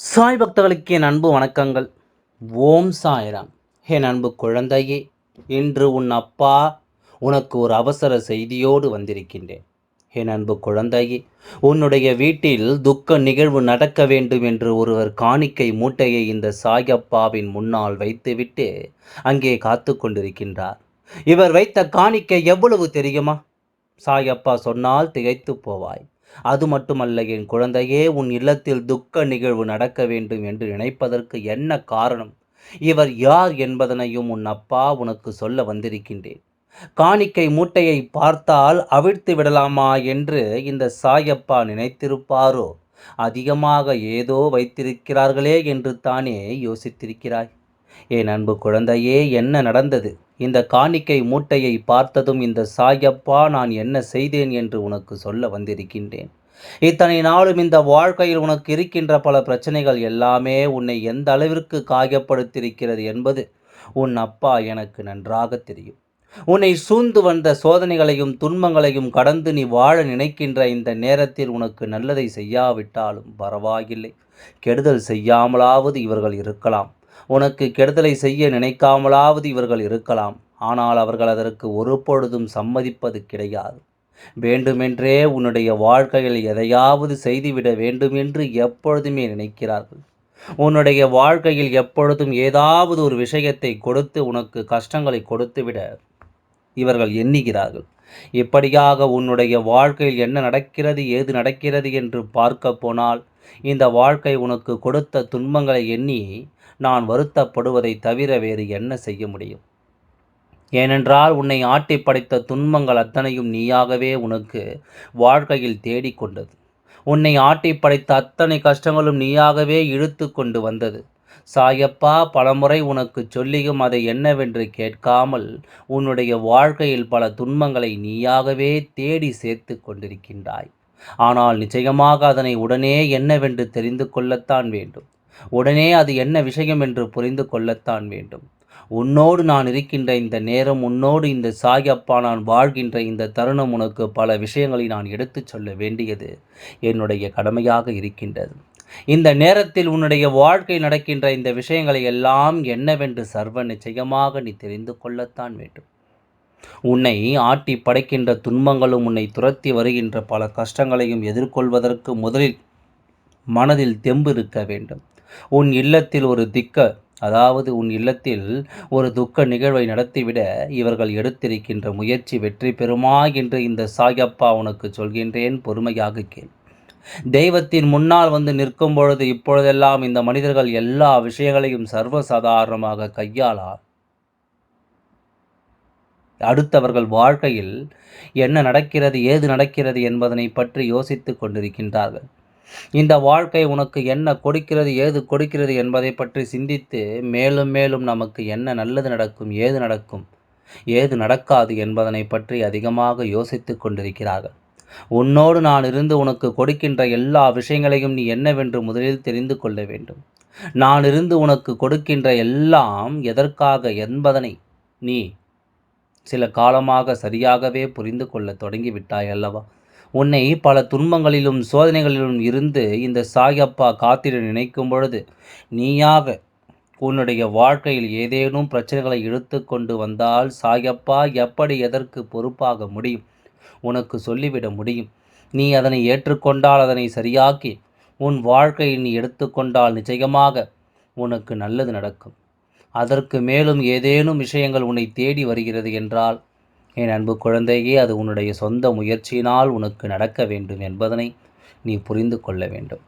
சாய் பக்தர்களுக்கு என் அன்பு வணக்கங்கள். ஓம் சாய்ராம். என் அன்பு குழந்தையே இன்று உன் அப்பா உனக்கு ஒரு அவசர செய்தியோடு வந்திருக்கின்றேன். என் அன்பு குழந்தையே உன்னுடைய வீட்டில் துக்க நிகழ்வு நடக்க வேண்டும் என்று ஒருவர் காணிக்கை மூட்டையை இந்த சாயப்பாவின் முன்னால் வைத்துவிட்டு அங்கே காத்து கொண்டிருக்கின்றார். இவர் வைத்த காணிக்கை எவ்வளவு தெரியுமா? சாயப்பா சொன்னால் திகைத்து போவாய். அது மட்டுமல்ல என் குழந்தையே உன் இல்லத்தில் துக்க நிகழ்வு நடக்க வேண்டும் என்று நினைப்பதற்கு என்ன காரணம்? இவர் யார் என்பதனையும் உன் அப்பா உனக்கு சொல்ல வந்திருக்கின்றேன். காணிக்கை மூட்டையை பார்த்தால் அவிழ்த்து விடலாமா என்று இந்த சாயப்பா நினைத்திருப்பாரோ? அதிகமாக ஏதோ வைத்திருக்கிறார்களே என்று தானே யோசித்திருக்கிறாய். என் அன்பு குழந்தையே என்ன நடந்தது? இந்த காணிக்கை மூட்டையை பார்த்ததும் இந்த சாயப்பா நான் என்ன செய்தேன் என்று உனக்கு சொல்ல வந்திருக்கின்றேன். இத்தனை நாளும் இந்த வாழ்க்கையில் உனக்கு இருக்கின்ற பல பிரச்சனைகள் எல்லாமே உன்னை எந்த அளவிற்கு காயப்படுத்தியிருக்கிறது என்பது உன் அப்பா எனக்கு நன்றாக தெரியும். உன்னை சூழ்ந்து வந்த சோதனைகளையும் துன்பங்களையும் கடந்து நீ வாழ நினைக்கின்ற இந்த நேரத்தில் உனக்கு நல்லதை செய்யாவிட்டாலும் பரவாயில்லை. கெடுதல் செய்யாமலாவது இவர்கள் இருக்கலாம். உனக்கு கெடுதலை செய்ய நினைக்காமலாவது இவர்கள் இருக்கலாம். ஆனால் அவர்கள் அதற்கு ஒரு பொழுதும் சம்மதிப்பது கிடையாது. வேண்டுமென்றே உன்னுடைய வாழ்க்கையில் எதையாவது செய்துவிட வேண்டும் என்று எப்பொழுதுமே நினைக்கிறார்கள். உன்னுடைய வாழ்க்கையில் எப்பொழுதும் ஏதாவது ஒரு விஷயத்தை கொடுத்து உனக்கு கஷ்டங்களை கொடுத்துவிட இவர்கள் எண்ணுகிறார்கள். இப்படியாக உன்னுடைய வாழ்க்கையில் என்ன நடக்கிறது ஏது நடக்கிறது என்று பார்க்க போனால் இந்த வாழ்க்கை உனக்கு கொடுத்த துன்பங்களை எண்ணி நான் வருத்தப்படுவதை தவிர வேறு என்ன செய்ய முடியும்? ஏனென்றால் உன்னை ஆட்டி படைத்த துன்பங்கள் அத்தனையும் நீயாகவே உனக்கு வாழ்க்கையில் தேடிக்கொண்டது உன்னை ஆட்டி படைத்த அத்தனை கஷ்டங்களும் நீயாகவே இழுத்து கொண்டு வந்தது. சாயப்பா பலமுறை உனக்கு சொல்லியும் அதை என்னவென்று கேட்காமல் உன்னுடைய வாழ்க்கையில் பல துன்பங்களை நீயாகவே தேடி சேர்த்து கொண்டிருக்கின்றாய். ஆனால் நிச்சயமாக அதனை உடனே என்னவென்று தெரிந்து கொள்ளத்தான் வேண்டும். உடனே அது என்ன விஷயம் என்று புரிந்து கொள்ளத்தான் வேண்டும். உன்னோடு நான் இருக்கின்ற இந்த நேரம் உன்னோடு இந்த சாயப்பா நான் வாழ்கின்ற இந்த தருணம் உனக்கு பல விஷயங்களை நான் எடுத்துச் சொல்ல வேண்டியது என்னுடைய கடமையாக இருக்கின்றது. இந்த நேரத்தில் உன்னுடைய வாழ்க்கை நடக்கின்ற இந்த விஷயங்களை எல்லாம் என்னவென்று சர்வ நிச்சயமாக நீ தெரிந்து கொள்ளத்தான் வேண்டும். உன்னை ஆட்டி படைக்கின்ற துன்பங்களும் உன்னை துரத்தி வருகின்ற பல கஷ்டங்களையும் எதிர்கொள்வதற்கு முதலில் மனதில் தெம்பு இருக்க வேண்டும். உன் இல்லத்தில் ஒரு திக்க அதாவது உன் இல்லத்தில் ஒரு துக்க நிகழ்வை நடத்திவிட இவர்கள் எடுத்திருக்கின்ற முயற்சி வெற்றி பெறுமா என்று இந்த சாயப்பா உனக்கு சொல்கின்றேன் பொறுமையாக கேள். தெய்வத்தின் முன்னால் வந்து நிற்கும் பொழுது இப்பொழுதெல்லாம் இந்த மனிதர்கள் எல்லா விஷயங்களையும் சர்வசாதாரணமாக கையாளார். அடுத்தவர்கள் வாழ்க்கையில் என்ன நடக்கிறது ஏது நடக்கிறது என்பதனை பற்றி யோசித்து கொண்டிருக்கின்றார்கள். இந்த வாழ்க்கை உனக்கு என்ன கொடுக்கிறது ஏது கொடுக்கிறது என்பதை பற்றி சிந்தித்து மேலும் மேலும் நமக்கு என்ன நல்லது நடக்கும் ஏது நடக்கும் ஏது நடக்காது என்பதனை பற்றி அதிகமாக யோசித்து கொண்டிருக்கிறார்கள். உன்னோடு நான் இருந்து உனக்கு கொடுக்கின்ற எல்லா விஷயங்களையும் நீ என்னவென்று முதலில் தெரிந்து கொள்ள வேண்டும். நான் இருந்து உனக்கு கொடுக்கின்ற எல்லாம் எதற்காக என்பதனை நீ சில காலமாக சரியாகவே புரிந்து கொள்ள தொடங்கிவிட்டாய் அல்லவா? உன்னை பல துன்பங்களிலும் சோதனைகளிலும் இருந்து இந்த சாயப்பா காத்திட நினைக்கும் பொழுது நீயாக உன்னுடைய வாழ்க்கையில் ஏதேனும் பிரச்சனைகளை இழுத்து கொண்டு வந்தால் சாயப்பா எப்படி எதற்கு பொறுப்பாக முடியும்? உனக்கு சொல்லிவிட முடியும். நீ அதனை ஏற்றுக்கொண்டால் அதனை சரியாக்கி உன் வாழ்க்கையை நீ எடுத்துக்கொண்டால் நிச்சயமாக உனக்கு நல்லது நடக்கும். அதற்கு மேலும் ஏதேனும் விஷயங்கள் உன்னை தேடி வருகிறது என்றால் என் அன்பு குழந்தையே அது உன்னுடைய சொந்த முயற்சியினால் உனக்கு நடக்க வேண்டும் என்பதனை நீ புரிந்து கொள்ள வேண்டும்.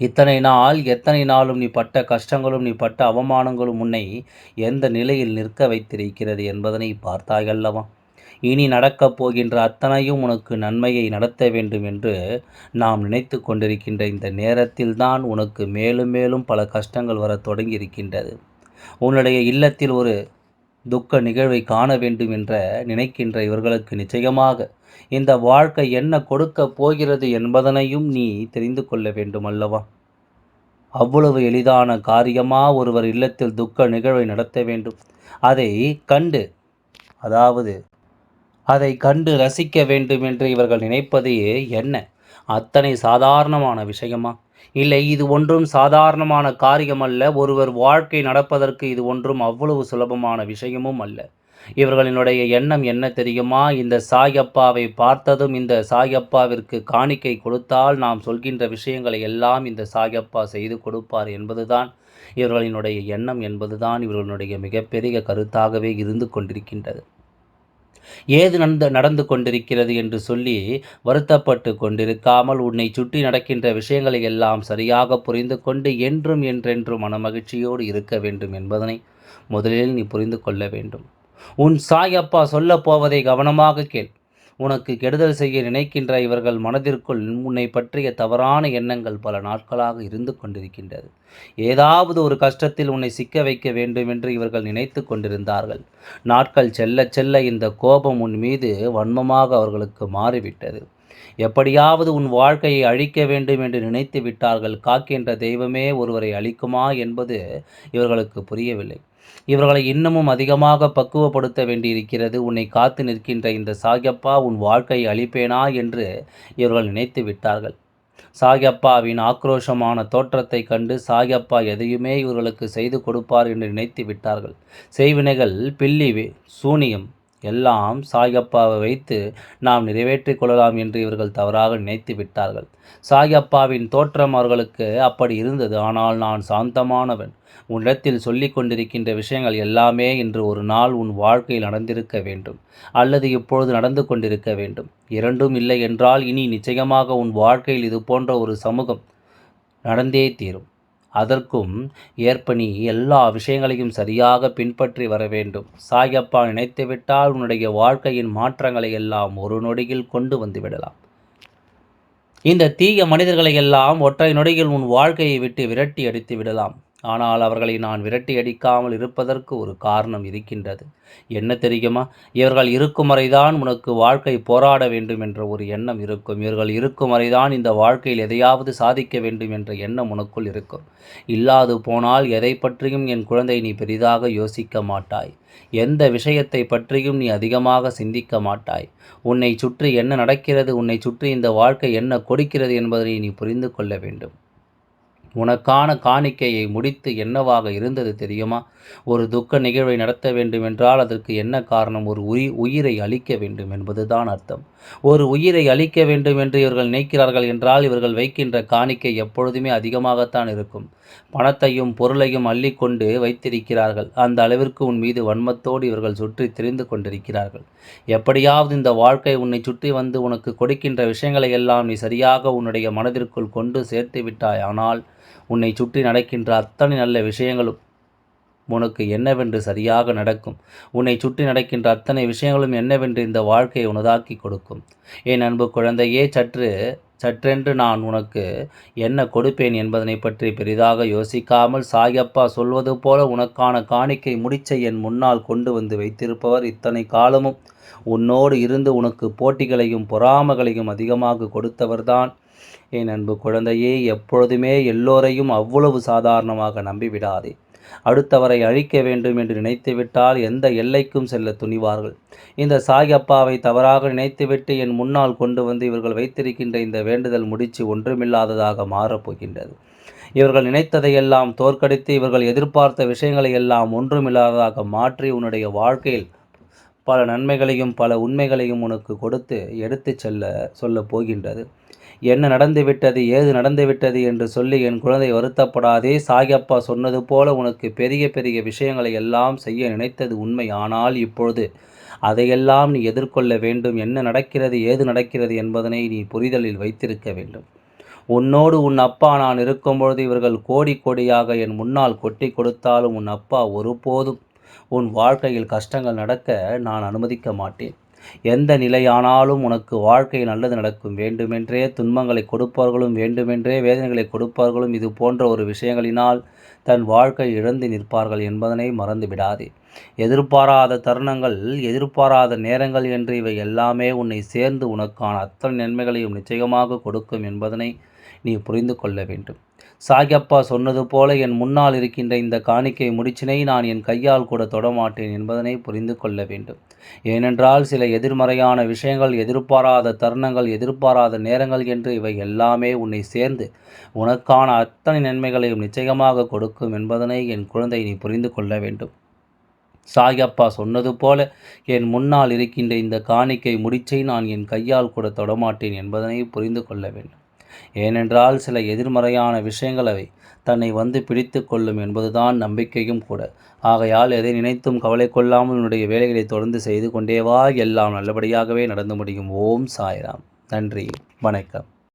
இத்தனை நாள் எத்தனை நாளும் நீ பட்ட கஷ்டங்களும் நீ பட்ட அவமானங்களும் உன்னை எந்த நிலையில் நிற்க வைத்திருக்கிறது என்பதனை பார்த்தாயல்லவா இனி நடக்கப் போகின்ற அத்தனையும் உனக்கு நன்மையை நடத்த வேண்டும் என்று நாம் நினைத்து கொண்டிருக்கின்ற இந்த நேரத்தில்தான் உனக்கு மேலும் மேலும் பல கஷ்டங்கள் வர தொடங்கி இருக்கின்றது உன்னுடைய இல்லத்தில் ஒரு துக்க நிகழ்வை காண வேண்டும் என்ற நினைக்கின்ற இவர்களுக்கு நிச்சயமாக இந்த வாழ்க்கை என்ன கொடுக்க போகிறது என்பதனையும் நீ தெரிந்து கொள்ள வேண்டும் அல்லவா? அவ்வளவு எளிதான காரியமா ஒருவர் இல்லத்தில் துக்க நிகழ்வை நடத்த வேண்டும். அதை கண்டு அதாவது அதை கண்டு ரசிக்க வேண்டும் என்று இவர்கள் நினைப்பது என்ன? அத்தனை சாதாரணமான விஷயமா? இல்லை இது ஒன்றும் சாதாரணமான காரியம் அல்ல. ஒருவர் வாழ்க்கை நடப்பதற்கு இது ஒன்றும் அவ்வளவு சுலபமான விஷயமும் அல்ல. இவர்களினுடைய எண்ணம் என்ன தெரியுமா? இந்த சாயப்பாவை பார்த்ததும் இந்த சாயப்பாவிற்கு காணிக்கை கொடுத்தால் நாம் சொல்கின்ற விஷயங்களை எல்லாம் இந்த சாயப்பா செய்து கொடுப்பார் என்பதுதான் இவர்களினுடைய எண்ணம் என்பதுதான் இவர்களுடைய மிகப்பெரிய கருத்தாகவே இருந்து கொண்டிருக்கின்றது. ஏது நடந்து நடந்து கொண்டிருக்கிறது என்று சொல்லி வருத்தப்பட்டு கொண்டிருக்காமல் உன்னை சுற்றி நடக்கின்ற விஷயங்களை எல்லாம் சரியாக புரிந்து கொண்டு என்றும் என்றென்றும் மனமகிழ்ச்சியோடு இருக்க வேண்டும் என்பதனை முதலில் நீ புரிந்து கொள்ள வேண்டும். உன் சாயப்பா சொல்லப் போவதை கவனமாக கேள். உனக்கு கெடுதல் செய்ய நினைக்கின்ற இவர்கள் மனதிற்குள் உன்னை பற்றிய தவறான எண்ணங்கள் பல நாட்களாக இருந்து கொண்டிருக்கின்றது. ஏதாவது ஒரு கஷ்டத்தில் உன்னை சிக்க வைக்க வேண்டும் என்று இவர்கள் நினைத்து கொண்டிருந்தார்கள். நாட்கள் செல்ல செல்ல இந்த கோபம் உன் மீது வன்மமாக அவர்களுக்கு மாறிவிட்டது. எப்படியாவது உன் வாழ்க்கையை அழிக்க வேண்டும் என்று நினைத்து விட்டார்கள். காக்கின்ற தெய்வமே ஒருவரை அழிக்குமா என்பது இவர்களுக்கு புரியவில்லை. இவர்களை இன்னமும் அதிகமாக பக்குவப்படுத்த வேண்டியிருக்கிறது. உன்னை காத்து நிற்கின்ற இந்த சாகப்பா உன் வாழ்க்கையை அழிப்பேனா என்று இவர்கள் நினைத்து விட்டார்கள். சாயப்பாவின் ஆக்ரோஷமான தோற்றத்தை கண்டு சாயப்பா எதையுமே இவர்களுக்கு செய்து கொடுப்பார் என்று நினைத்து விட்டார்கள். செய்வினைகள் பில்லி சூனியம் எல்லாம் சாயப்பாவை வைத்து நாம் நிறைவேற்றிக் கொள்ளலாம் என்று இவர்கள் தவறாக நினைத்து விட்டார்கள். சாயப்பாவின் தோற்றம் அவர்களுக்கு அப்படி இருந்தது. ஆனால் நான் சாந்தமானவன். உன்னிடத்தில் சொல்லிக் கொண்டிருக்கின்ற விஷயங்கள் எல்லாமே இன்று ஒரு நாள் உன் வாழ்க்கையில் நடந்திருக்க வேண்டும். அல்லது இப்பொழுது நடந்து கொண்டிருக்க வேண்டும். இரண்டும் இல்லை என்றால் இனி நிச்சயமாக உன் வாழ்க்கையில் இது போன்ற ஒரு சமூகம் நடந்தே தீரும். அதற்கும் ஏற்ப நீ எல்லா விஷயங்களையும் சரியாக பின்பற்றி வர வேண்டும். சாயப்பா நினைத்துவிட்டால் உன்னுடைய வாழ்க்கையின் மாற்றங்களை எல்லாம் ஒரு நொடியில் கொண்டு வந்து விடலாம். இந்த தீய மனிதர்களை எல்லாம் ஒற்றை நொடியில் உன் வாழ்க்கையை விட்டு விரட்டி அடித்து விடலாம். ஆனால் அவர்களை நான் விரட்டி அடிக்காமல் இருப்பதற்கு ஒரு காரணம் இருக்கின்றது. என்ன தெரியுமா? இவர்கள் இருக்கும் வரைதான் உனக்கு வாழ்க்கை போராட வேண்டும் என்ற ஒரு எண்ணம் இருக்கும். இவர்கள் இருக்கும் வரைதான் இந்த வாழ்க்கையில் எதையாவது சாதிக்க வேண்டும் என்ற எண்ணம் உனக்குள் இருக்கும். இல்லாது போனால் எதை பற்றியும் என் குழந்தை நீ பெரிதாக யோசிக்க மாட்டாய். எந்த விஷயத்தை பற்றியும் நீ அதிகமாக சிந்திக்க மாட்டாய். உன்னை சுற்றி என்ன நடக்கிறது உன்னை சுற்றி இந்த வாழ்க்கை என்ன கொடுக்கிறது என்பதை நீ புரிந்து கொள்ள வேண்டும். உனக்கான காணிக்கையை முடித்து என்னவாக இருந்தது தெரியுமா? ஒரு துக்க நிகழ்வை நடத்த வேண்டுமென்றால் அதற்கு என்ன காரணம்? ஒரு உயிரை அழிக்க வேண்டும் என்பதுதான் அர்த்தம். ஒரு உயிரை அழிக்க வேண்டும் என்று இவர்கள் நினைக்கிறார்கள் என்றால் இவர்கள் வைக்கின்ற காணிக்கை எப்பொழுதுமே அதிகமாகத்தான் இருக்கும். பணத்தையும் பொருளையும் அள்ளிக்கொண்டு வைத்திருக்கிறார்கள். அந்த அளவிற்கு உன் மீது வன்மத்தோடு இவர்கள் சுற்றி திரிந்து கொண்டிருக்கிறார்கள். எப்படியாவது இந்த வாழ்க்கை உன்னை சுற்றி வந்து உனக்கு கொடுக்கின்ற விஷயங்களை எல்லாம் நீ சரியாக உன்னுடைய மனதிற்குள் கொண்டு சேர்த்து விட்டாய். ஆனால் உன்னை சுற்றி நடக்கின்ற அத்தனை நல்ல விஷயங்களும் உனக்கு என்னவென்று சரியாக நடக்கும். உன்னை சுற்றி நடக்கின்ற அத்தனை விஷயங்களும் என்னவென்று இந்த வாழ்க்கையை உனதாக்கி கொடுக்கும். என் அன்பு குழந்தையே சற்று சற்றென்று நான் உனக்கு என்ன கொடுப்பேன் என்பதனை பற்றி பெரிதாக யோசிக்காமல் சாயப்பா சொல்வது போல உனக்கான காணிக்கை முடிச்ச என் முன்னால் கொண்டு வந்து வைத்திருப்பவர் இத்தனை காலமும் உன்னோடு இருந்து உனக்கு போட்டிகளையும் பொறாமகளையும் அதிகமாக கொடுத்தவர்தான். என் அன்பு குழந்தையே எப்பொழுதுமே எல்லோரையும் அவ்வளவு சாதாரணமாக நம்பிவிடாதே. அடுத்தவரை அழிக்க வேண்டும் என்று நினைத்துவிட்டால் எந்த எல்லைக்கும் செல்ல துணிவார்கள். இந்த சாயப்பாவை தவறாக நினைத்துவிட்டு என் முன்னால் கொண்டு வந்து இவர்கள் வைத்திருக்கின்ற இந்த வேண்டுதல் முடிச்சு ஒன்றுமில்லாததாக மாறப்போகின்றது இவர்கள் நினைத்ததையெல்லாம் தோற்கடித்து இவர்கள் எதிர்பார்த்த விஷயங்களை எல்லாம் ஒன்றுமில்லாததாக மாற்றி உன்னுடைய வாழ்க்கையில் பல நன்மைகளையும் பல உண்மைகளையும் உனக்கு கொடுத்து எடுத்துச் செல்ல சொல்லப் போகின்றது. என்ன நடந்துவிட்டது ஏது நடந்துவிட்டது என்று சொல்லி என் குழந்தை வருத்தப்படாதே. சாயப்பா சொன்னது போல உனக்கு பெரிய பெரிய விஷயங்களை எல்லாம் செய்ய நினைத்தது உண்மை. ஆனால் இப்பொழுது அதையெல்லாம் நீ எதிர்கொள்ள வேண்டும். என்ன நடக்கிறது ஏது நடக்கிறது என்பதனை நீ புரிதலில் வைத்திருக்க வேண்டும். உன்னோடு உன் அப்பா நான் இருக்கும்பொழுது இவர்கள் கோடி கோடியாக என் முன்னால் கொட்டி கொடுத்தாலும் உன் அப்பா ஒருபோதும் உன் வாழ்க்கையில் கஷ்டங்கள் நடக்க நான் அனுமதிக்க மாட்டேன். எந்த நிலையானாலும் உனக்கு வாழ்க்கை நல்லது நடக்கும். வேண்டுமென்றே துன்பங்களை கொடுப்பவர்களும் வேண்டுமென்றே வேதனைகளை கொடுப்பவர்களும் இது போன்ற ஒரு விஷயங்களினால் தன் வாழ்க்கை இழந்து நிற்பார்கள் என்பதனை மறந்துவிடாதே எதிர்பாராத தருணங்கள் எதிர்பாராத நேரங்கள் என்று இவை எல்லாமே உன்னை சேர்ந்து உனக்கான அத்தனை நன்மைகளையும் நிச்சயமாக கொடுக்கும் என்பதனை நீ புரிந்து கொள்ள வேண்டும். சாயப்பா சொன்னது போல என் முன்னால் இருக்கின்ற இந்த காணிக்கை முடிச்சினை நான் என் கையால் கூட தொடமாட்டேன் என்பதனை புரிந்து கொள்ள வேண்டும். ஏனென்றால் சில எதிர்மறையான விஷயங்கள் எதிர்பாராத தருணங்கள் எதிர்பாராத நேரங்கள் என்று இவை எல்லாமே உன்னை சேர்ந்து உனக்கான அத்தனை நன்மைகளையும் நிச்சயமாக கொடுக்கும் என்பதனை என் குழந்தை நீ புரிந்து கொள்ள வேண்டும். சாயப்பா சொன்னது போல என் முன்னால் இருக்கின்ற இந்த காணிக்கை முடிச்சை நான் என் கையால் கூட தொடமாட்டேன் என்பதனை புரிந்து கொள்ள வேண்டும். ஏனென்றால் சில எதிர்மறையான விஷயங்களவை தன்னை வந்து பிடித்து கொள்ளும் என்பதுதான் நம்பிக்கையும் கூட. ஆகையால் எதை நினைத்தும் கவலை கொள்ளாமல் உன்னுடைய வேலைகளை தொடர்ந்து செய்து கொண்டேவா எல்லாம் நல்லபடியாகவே நடந்து முடியும். ஓம் சாய்ராம். நன்றி. வணக்கம்.